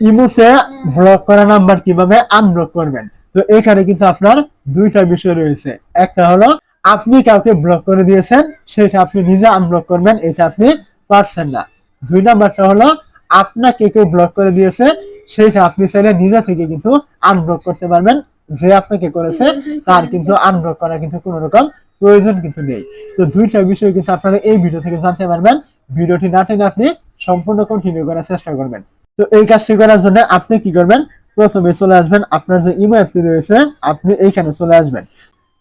ইমোতে ব্লক করা নাম্বার কীভাবে আনব্লক করবেন? তো এখানে কিন্তু আপনার দুইটা বিষয় রয়েছে। একটা হলো, আপনি কাউকে ব্লক করে দিয়েছেন, সেটা আপনি নিজে আনব্লক করবেন, এটা আপনি পারছেন না। দুই নাম্বারটা হলো, আপনাকে কেউ ব্লক করে দিয়েছে, সেটা আপনি চাইলে নিজে থেকে কিন্তু আনব্লক করতে পারবেন, যে আপনাকে করেছে, তার কিন্তু আনব্লক করা কিন্তু কোনো রকম প্রয়োজন কিন্তু নেই। তো দুইটা বিষয় কিন্তু আপনারা এই ভিডিও থেকে জানতে পারবেন। ভিডিওটি না টেনে আপনি সম্পূর্ণ কন্টিনিউ করার চেষ্টা করবেন। তো এই কাজটি করার জন্য আপনি কি করবেন? প্রথমে চলে আসবেন, আপনার যে ইমো অ্যাপটি রয়েছে, আপনি এইখানে চলে আসবেন।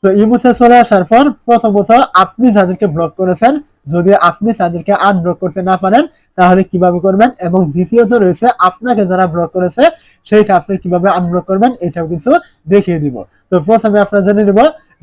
তো ইমোতে চলে আসার পর প্রথমত আপনি যাদেরকে ব্লক করেছেন, যদি আপনি তাদেরকে আনব্লক করতে না পারেন, তাহলে কীভাবে করবেন? এবং দ্বিতীয়ত রয়েছে, আপনাকে যারা ব্লক করেছে, সেইটা আপনি কীভাবে আনব্লক করবেন, এটাও কিন্তু দেখিয়ে দিব। তো প্রথমে আপনারা জেনে নিব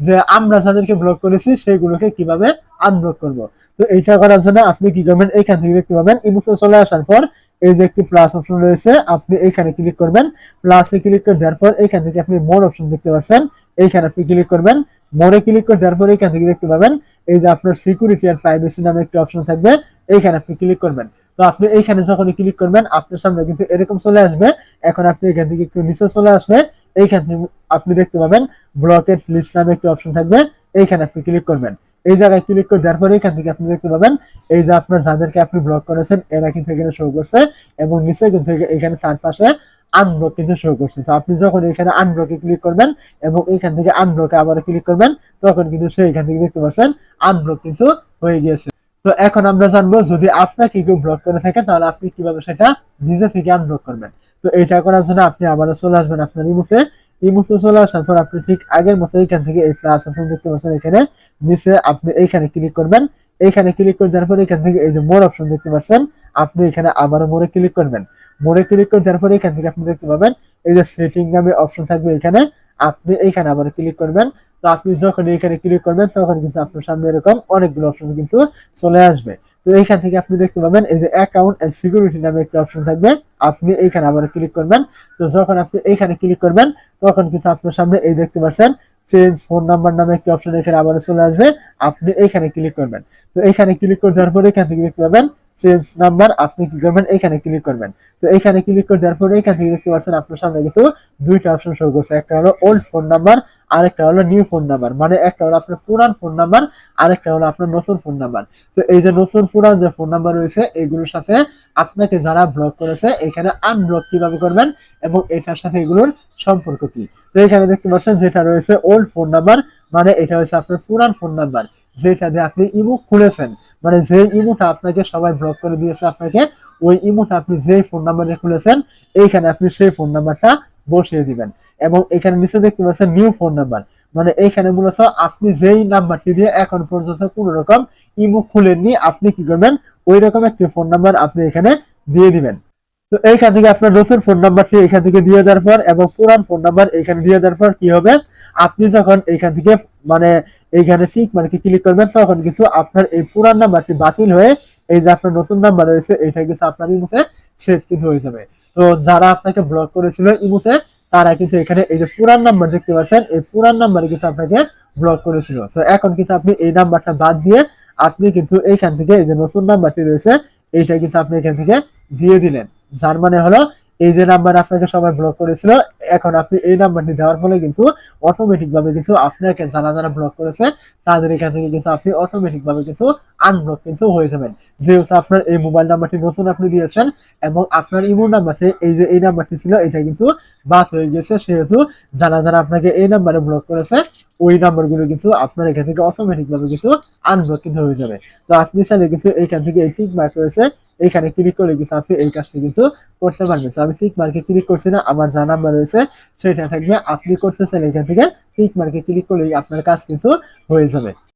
যে আমরা যাদেরকে ব্লক করেছি সেইগুলোকে কীভাবে আনব্লক করব। তো এইটা করার জন্য আপনি কি করবেন? এইখান থেকে দেখতে পাবেন ইমোতে চলে আসার পর এই যে একটি প্লাস অপশন রয়েছে, আপনি এইখানে ক্লিক করবেন। প্লাসে ক্লিক করে দেওয়ার পর এইখান থেকে আপনি মোর অপশন দেখতে পাচ্ছেন। এইখানে আপনি ক্লিক করবেন। মোরে ক্লিক করে দেওয়ার পর এইখান থেকে দেখতে পাবেন, এই যে আপনার সিকিউরিটি আর প্রাইভেসি নামে একটি অপশন থাকবে। এইখানে আপনি ক্লিক করবেন। তো আপনি এইখানে যখন ক্লিক করবেন, আপনার সামনে কিন্তু এরকম চলে আসবে। এখন আপনি এখান থেকে একটু নিচে চলে আসবে এইখান থেকে আপনি দেখতে পাবেন ব্লকের লিস্ট নামে একটি অপশন থাকবে। এইখানে আপনি ক্লিক করবেন। এই জায়গায় ক্লিক করে দেওয়ার পরে এখান থেকে আপনি দেখতে পাবেন, এই যে আপনার যাদেরকে আপনি ব্লক করেছেন, এরা কিন্তু এখানে শো করছে এবং নিচে কিন্তু এখানে চার পাশে আনব্লক কিন্তু শো করছে। তো আপনি যখন এখানে আনব্লকে ক্লিক করবেন এবং এখান থেকে আনব্লকে আবার ক্লিক করবেন, তখন কিন্তু সে এখান থেকে দেখতে পাচ্ছেন আনব্লক কিন্তু হয়ে গিয়েছে। তো এখন আমরা জানব, যদি আপনাকে কেউ ব্লক করে থাকে, তাহলে আপনি কীভাবে সেটা নিজে থেকে আনব্লক করবেন। তো এটা করার জন্য আপনি আবারও চলে আসবেন আপনার ইমুতে ইমুতে চলে আসার পর আপনি ঠিক আগের মতো এখান থেকে এই প্লাস অপশন দেখতে পাচ্ছেন, এখানে নিচে আপনি এইখানে ক্লিক করবেন। এইখানে ক্লিক করে দেওয়ার পর এখান থেকে এই যে মোর অপশন দেখতে পাচ্ছেন, আপনি এখানে আবারও মোড়ে ক্লিক করবেন। মোড়ে ক্লিক করে দেওয়ার পর এখান থেকে আপনি দেখতে পাবেন, এই যে সেটিং নামে অপশন থাকবে এখানে। আপনি এইখানে আবার ক্লিক করবেন। তো আপনি যখন এখানে ক্লিক করবেন, তখন কিন্তু আপনার সামনে এরকম অনেকগুলো অপশন কিন্তু চলে আসবে। তো এইখান থেকে আপনি দেখতে পাবেন, এই যে অ্যাকাউন্ট এন্ড সিকিউরিটি নামে একটা অপশন থাকবে। আপনি এইখানে আবার ক্লিক করবেন। তো যখন আপনি এইখানে ক্লিক করবেন, তখন কিন্তু আপনার সামনে এই দেখতে পাচ্ছেন চেঞ্জ ফোন নাম্বার নামে একটি অপশন এখানে আবার চলে আসবে। আপনি এইখানে ক্লিক করবেন। তো এইখানে ক্লিক করে দেওয়ার পরে এখান থেকে দেখতে পাবেন চেঞ্জ নাম্বার আপনি কি করবেন? এখানে ক্লিক করবেন। তো এখানে ক্লিক করে দেওয়ার পরে এখান থেকে দেখতে পাচ্ছেন আপনার সামনে কিন্তু দুইটা অপশন শো করছে। একটা হলো ওল্ড ফোন নাম্বার আরেকটা হলো নিউ ফোন নাম্বার মানে একটা হলো আপনার পুরান ফোন নাম্বার আরেকটা হলো আপনার নতুন ফোন নাম্বার তো এই যে নতুন পুরান যে ফোন নাম্বার রয়েছে, এগুলোর সাথে আপনাকে যারা ব্লক করেছে, এখানে আনব্লক কীভাবে করবেন এবং এটার সাথে এগুলোর সম্পর্ক কি? তো এখানে দেখতে পাচ্ছেন যেটা রয়েছে ওল্ড ফোন নাম্বার মানে এটা হচ্ছে আপনার পুরান ফোন নাম্বার যেটা দিয়ে আপনি ইমো খুলেছেন। মানে যে ইমোটা আপনাকে সবাই ব্লক করে দিয়েছে আপনাকে, ওই ইমোটা আপনি যে ফোন নাম্বারে খুলেছেন, এইখানে আপনি সেই ফোন নাম্বারটা বসিয়ে দিবেন। এবং এখানে নিচে দেখতে পাচ্ছেন নিউ ফোন নাম্বার মানে এইখানে মূলত আপনি যেই নাম্বারটি দিয়ে এখন পর্যন্ত কোন রকম ইমো খুলেননি, আপনি কি করবেন? ওই রকম একটি ফোন নাম্বার আপনি এখানে দিয়ে দিবেন। তো এইখান থেকে আপনার নতুন ফোন নাম্বারটি এখান থেকে দিয়ে দেওয়ার পর এবং পুরান ফোন নাম্বার এখানে দিয়ে দেওয়ার পর কি হবে? আপনি যখন এখান থেকে মানে এইখানে ফিক মার্কে ক্লিক করবেন, তখন কিন্তু আপনার এই পুরান নাম্বারটি বাতিল হয়ে এই যে আপনার নতুন নাম্বার রয়েছে, এইটা কিন্তু আপনার ইমুতে সেভ কিন্তু হয়ে যাবে। তো যারা আপনাকে ব্লক করেছিল ইমুতে, তারা কিন্তু এখানে এই যে পুরান নাম্বার দেখতে পাচ্ছেন, এই পুরান নাম্বারে কিন্তু আপনাকে ব্লক করেছিল। তো এখন কিন্তু আপনি এই নাম্বারটা বাদ দিয়ে আপনি কিন্তু এইখান থেকে এই যে নতুন নাম্বারটি রয়েছে, এইটা কিন্তু আপনি এখান থেকে দিয়ে দিলেন। যার মানে হলো, এই যে নাম্বার আপনাকে সবাই ব্লক করেছিল, এখন আপনি এই নাম্বারটি দেওয়ার ফলে কিন্তু অটোমেটিক ভাবে কিন্তু আপনাকে যারা যারা ব্লক করেছে, তাদের এখান থেকে কিন্তু আপনি অটোমেটিক ভাবে কিন্তু আনব্লক কিন্তু হয়ে যাবেন। যেহেতু আপনার এই মোবাইল নাম্বারটি নতুন আপনি দিয়েছেন এবং আপনার ইমো নাম্বারটি এই যে এই নাম্বারটি ছিল, এটা কিন্তু বাদ হয়ে গেছে। সেহেতু যারা যারা আপনাকে এই নাম্বারে ব্লক করেছে, ওই নাম্বারগুলো কিন্তু আপনার এখান থেকে অটোমেটিক ভাবে কিন্তু আনব্লক কিন্তু হয়ে যাবে। তো আপনি চাইলে কিন্তু এইখান থেকে এই ফিক মার্ক রয়েছে এইখানে ক্লিক করে কিন্তু আপনি এই কাজটি কিন্তু করতে পারবেন। তো আমি ফিক মার্কে ক্লিক করছি না, আমার যা নাম্বার রয়েছে সেটা থাকবে আপনি করতেছেন এইখান থেকে ফিক মার্কে ক্লিক করলেই আপনার কাজ কিন্তু হয়ে যাবে।